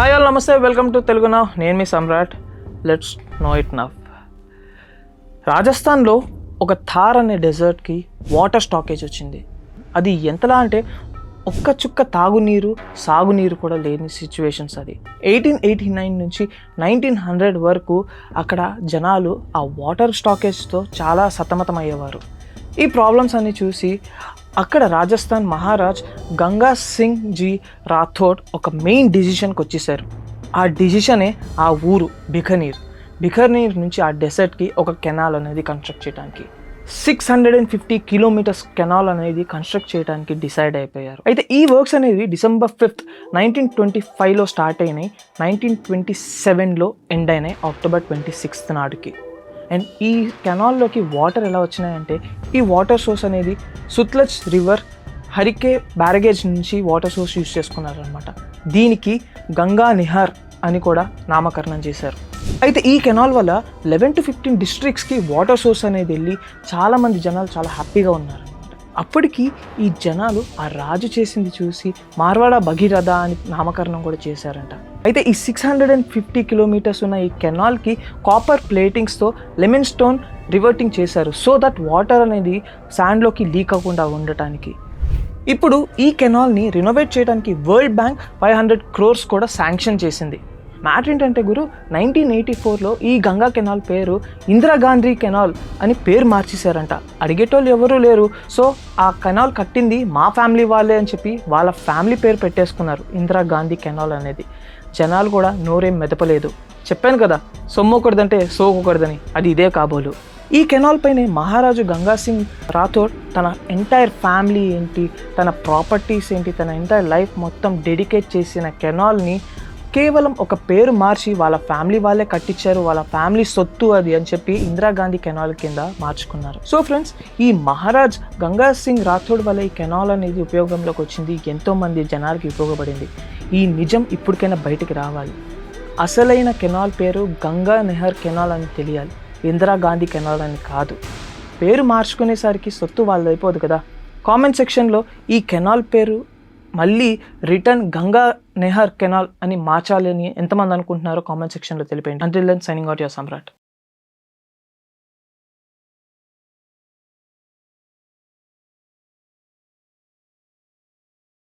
నమస్తే welcome to Telugu now నేను మీ Samrat. Let's know it now రాజస్థాన్లో ఒక థార్ అనే డెజర్ట్కి వాటర్ స్టాకేజ్ వచ్చింది. అది ఎంతలా అంటే ఒక్క చుక్క తాగునీరు సాగునీరు కూడా లేని సిచ్యువేషన్స్ అది. ఎయిటీన్ ఎయిటీ నైన్ నుంచి నైన్టీన్ హండ్రెడ్ వరకు అక్కడ జనాలు ఆ వాటర్ స్టాకేజ్తో చాలా సతమతమయ్యేవారు. ఈ ప్రాబ్లమ్స్ అన్ని చూసి అక్కడ రాజస్థాన్ మహారాజ్ గంగా సింగ్ జీ రాథోడ్ ఒక మెయిన్ డిసిషన్కి వచ్చేసారు. ఆ డిసిషనే ఆ ఊరు బికనీర్. బికనీర్ నుంచి ఆ డెసర్ట్కి ఒక కెనాల్ అనేది కన్స్ట్రక్ట్ చేయడానికి six hundred and fifty kilometres canal అనేది కన్స్ట్రక్ట్ చేయడానికి డిసైడ్ అయిపోయారు. అయితే ఈ వర్క్స్ అనేవి డిసెంబర్ ఫిఫ్త్ నైన్టీన్ ట్వంటీ ఫైవ్లో స్టార్ట్ అయినాయి. నైన్టీన్ ట్వంటీ సెవెన్లో ఎండ్ అయినాయి. అక్టోబర్ ట్వంటీ సిక్స్త్ నాడుకి అండ్ ఈ కెనాల్లోకి వాటర్ ఎలా వచ్చినాయంటే ఈ వాటర్ సోర్స్ అనేది సుత్లజ్ రివర్ హరికే బ్యారగేజ్ నుంచి వాటర్ సోర్స్ యూజ్ చేసుకున్నారనమాట దీనికి గంగా నిహార్ అని కూడా నామకరణం చేశారు. అయితే ఈ కెనాల్ వల్ల లెవెన్ టు ఫిఫ్టీన్ డిస్ట్రిక్ట్స్కి వాటర్ సోర్స్ అనేది వెళ్ళి చాలామంది జనాలు చాలా హ్యాపీగా ఉన్నారు. అప్పటికి ఈ జనాలు ఆ రాజు చేసింది చూసి మార్వాడ భగీరథ అని నామకరణం కూడా చేశారంట. అయితే ఈ six hundred and fifty kilometres ఉన్న ఈ కెనాల్కి కాపర్ ప్లేటింగ్స్తో లెమన్ స్టోన్ రివర్టింగ్ చేశారు. సో దట్ వాటర్ అనేది శాండ్లోకి లీక్ అవ్వకుండా ఉండటానికి. ఇప్పుడు ఈ కెనాల్ని రినోవేట్ చేయడానికి World Bank five hundred crores కూడా శాంక్షన్ చేసింది. మ్యాటర్ ఏంటంటే గురు నైన్టీన్ ఎయిటీ ఫోర్లో ఈ గంగా కెనాల్ పేరు ఇందిరాగాంధీ కెనాల్ అని పేరు మార్చేశారంట. అడిగేటోళ్ళు ఎవరూ లేరు. సో ఆ కెనాల్ కట్టింది మా ఫ్యామిలీ వాళ్ళే అని చెప్పి వాళ్ళ ఫ్యామిలీ పేరు పెట్టేసుకున్నారు ఇందిరాగాంధీ కెనాల్ అనేది. జనాలు కూడా నోరేం మెదపలేదు. చెప్పాను కదా సొమ్ము ఒకటిదంటే సోకొకటిదని అది ఇదే కాబోలు. ఈ కెనాల్ పైనే మహారాజు గంగా సింగ్ రాథోడ్ తన ఎంటైర్ ఫ్యామిలీ ఏంటి తన ప్రాపర్టీస్ ఏంటి తన ఎంటైర్ లైఫ్ మొత్తం డెడికేట్ చేసిన కెనాల్ని కేవలం ఒక పేరు మార్చి వాళ్ళ ఫ్యామిలీ వాళ్ళే కట్టించారు వాళ్ళ ఫ్యామిలీ సొత్తు అది అని చెప్పి ఇందిరాగాంధీ కెనాల్ కింద మార్చుకున్నారు. సో ఫ్రెండ్స్ ఈ మహారాజ్ గంగా సింగ్ రాథోడ్ వల్ల ఈ కెనాల్ అనేది ఉపయోగంలోకి వచ్చింది. ఎంతో మంది జనాలకి ఉపయోగపడింది. ఈ నిజం ఇప్పటికైనా బయటికి రావాలి. అసలైన కెనాల్ పేరు గంగా నెహర్ కెనాల్ అని తెలియాలి. ఇందిరాగాంధీ కెనాల్ అని కాదు. పేరు మార్చుకునేసరికి సొత్తు వాళ్ళది అయిపోదు కదా. కామెంట్ సెక్షన్లో ఈ కెనాల్ పేరు మళ్ళీ రిటర్న్ గంగా నెహర్ కెనాల్ అని మార్చాలి అని ఎంతమంది అనుకుంటున్నారో కామెంట్ సెక్షన్లో తెలిపేయండి. Until then signing out your Samrat